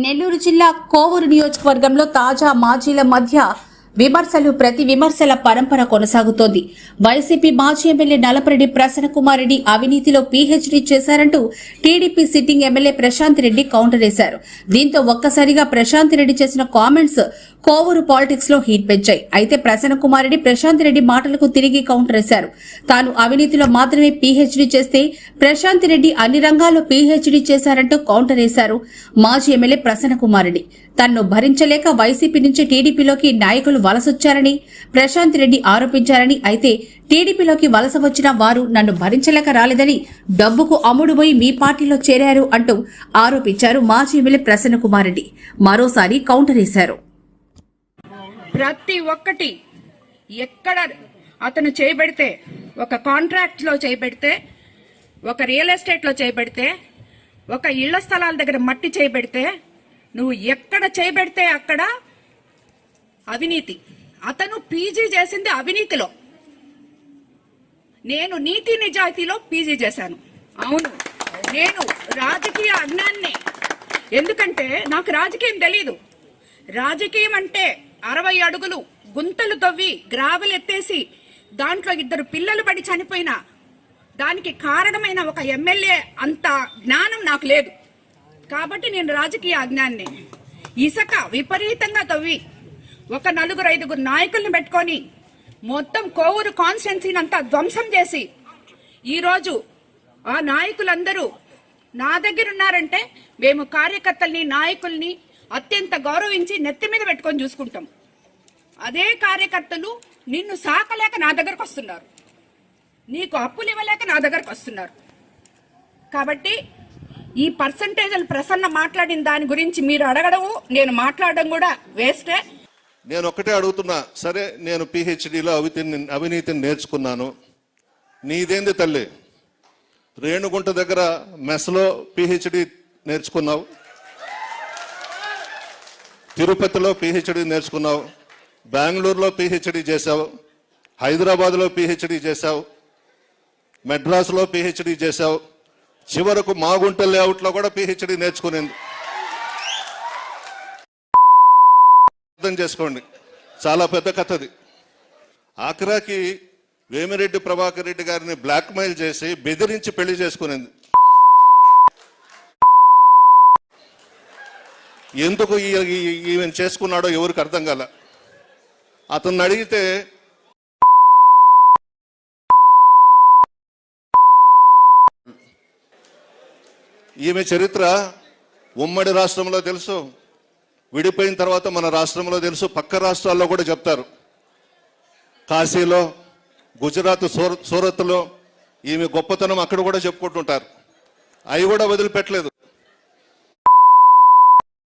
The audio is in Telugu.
నెల్లూరు జిల్లా కోవూరు నియోజకవర్గంలో తాజా మాజీల మధ్య విమర్శలు ప్రతి విమర్శల పరంపర కొనసాగుతోంది. వైసీపీ మాజీ ఎమ్మెల్యే నలపరెడ్డి ప్రసన్న రెడ్డి అవినీతిలో పీహెచ్డీ చేశారంటూ TDP sitting MLA Prashant Reddy counter వేశారు. దీంతో ఒక్కసారిగా ప్రశాంత్ రెడ్డి చేసిన కామెంట్స్ కోవూరు పాలిటిక్స్లో హీట్ పెంచాయి. అయితే ప్రసన్న కుమార్ రెడ్డి ప్రశాంత్ రెడ్డి మాటలకు తిరిగి కౌంటర్ వేశారు. తాను అవినీతిలో మాత్రమే పీహెచ్డీ చేస్తే ప్రశాంత్ రెడ్డి అన్ని రంగాల్లో పీహెచ్డీ చేశారంటూ కౌంటర్ వేశారు మాజీ ఎమ్మెల్యే ప్రసన్న కుమార్ రెడ్డి తన్ను భరించలేక వైసీపీ నుంచి టీడీపీలోకి నాయకులు వలసొచ్చారని ప్రశాంత్ రెడ్డి ఆరోపించారని అయితే టీడీపీలోకి వలస వచ్చిన వారు నన్ను భరించలేక రాలేదని డబ్బుకు అమ్ముడుపోయి మీ పార్టీలో చేరారు అంటూ ఆరోపించారు మాజీ ఎమ్మెల్యే ప్రసన్న కుమార్ రెడ్డి మరోసారి కౌంటర్ వేశారు. ప్రతి ఒక్కటి ఎక్కడ అతను చేయబడితే ఒక కాంట్రాక్ట్లో చేయబడితే ఒక రియల్ ఎస్టేట్లో చేయబడితే ఒక ఇళ్ళ స్థలాల దగ్గర మట్టి చేయబడితే నువ్వు ఎక్కడ చేయబెడితే అక్కడ అవినీతి. అతను పీజీ చేసింది అవినీతిలో. నేను నీతి నిజాయితీలో పీజీ చేశాను. అవును. నేను రాజకీయ అజ్ఞాన్ని ఎందుకంటే నాకు రాజకీయం తెలీదు. రాజకీయం అంటే అరవై అడుగులు గుంతలు తవ్వి గ్రావెలు ఎత్తేసి దాంట్లో ఇద్దరు పిల్లలు పడి చనిపోయిన దానికి కారణమైన ఒక ఎమ్మెల్యే అంత జ్ఞానం నాకు లేదు. కాబట్టి నేను రాజకీయ అజ్ఞాన్ని. ఇసుక విపరీతంగా తవ్వి ఒక నలుగురు ఐదుగురు నాయకుల్ని పెట్టుకొని మొత్తం కోవూరు కాన్స్టిట్యున్సీని అంతా ధ్వంసం చేసి ఈరోజు ఆ నాయకులందరూ నా దగ్గర ఉన్నారంటే మేము కార్యకర్తల్ని నాయకుల్ని అత్యంత గౌరవించి నెత్తి మీద పెట్టుకొని చూసుకుంటాం. అదే కార్యకర్తలు నిన్ను సాకలేక నా దగ్గరకు వస్తున్నారు. నీకు అప్పులు ఇవ్వలేక నా దగ్గరకు వస్తున్నారు. కాబట్టి ఈ పర్సంటేజ్లు ప్రసన్న మాట్లాడిన దాని గురించి మీరు అడగడము నేను మాట్లాడడం కూడా వేస్టే. నేను ఒకటే అడుగుతున్నా. సరే నేను పిహెచ్డిలో అవినీతిని అవినీతిని నేర్చుకున్నాను. నీదేంది తల్లి? రేణుగుంట దగ్గర మెస్లో పిహెచ్డి నేర్చుకున్నావు. తిరుపతిలో పిహెచ్డి నేర్చుకున్నావు. బెంగళూరులో పిహెచ్డి చేశావు. హైదరాబాద్లో పిహెచ్డి చేశావు. మెడ్రాస్లో పిహెచ్డి చేశావు. చివరకు మాగుంట లేఅవుట్లో కూడా పిహెచ్డి నేర్చుకునేది. అర్థం చేసుకోండి. చాలా పెద్ద కథది ఆఖరాకి వేమిరెడ్డి ప్రభాకర్ రెడ్డి గారిని బ్లాక్మెయిల్ చేసి బెదిరించి పెళ్ళి చేసుకునేది. ఎందుకు ఈ- ఈమెను చేసుకున్నాడో ఎవరికి అర్థం కాల. అతన్ని అడిగితే ఈమె చరిత్ర ఉమ్మడి రాష్ట్రంలో తెలుసు. విడిపోయిన తర్వాత మన రాష్ట్రంలో తెలుసు పక్క రాష్ట్రాల్లో కూడా చెప్తారు. కాశీలో గుజరాత్ సూర సూరత్లో ఈమె గొప్పతనం అక్కడ కూడా చెప్పుకుంటుంటారు. అవి కూడా వదిలిపెట్టలేదు.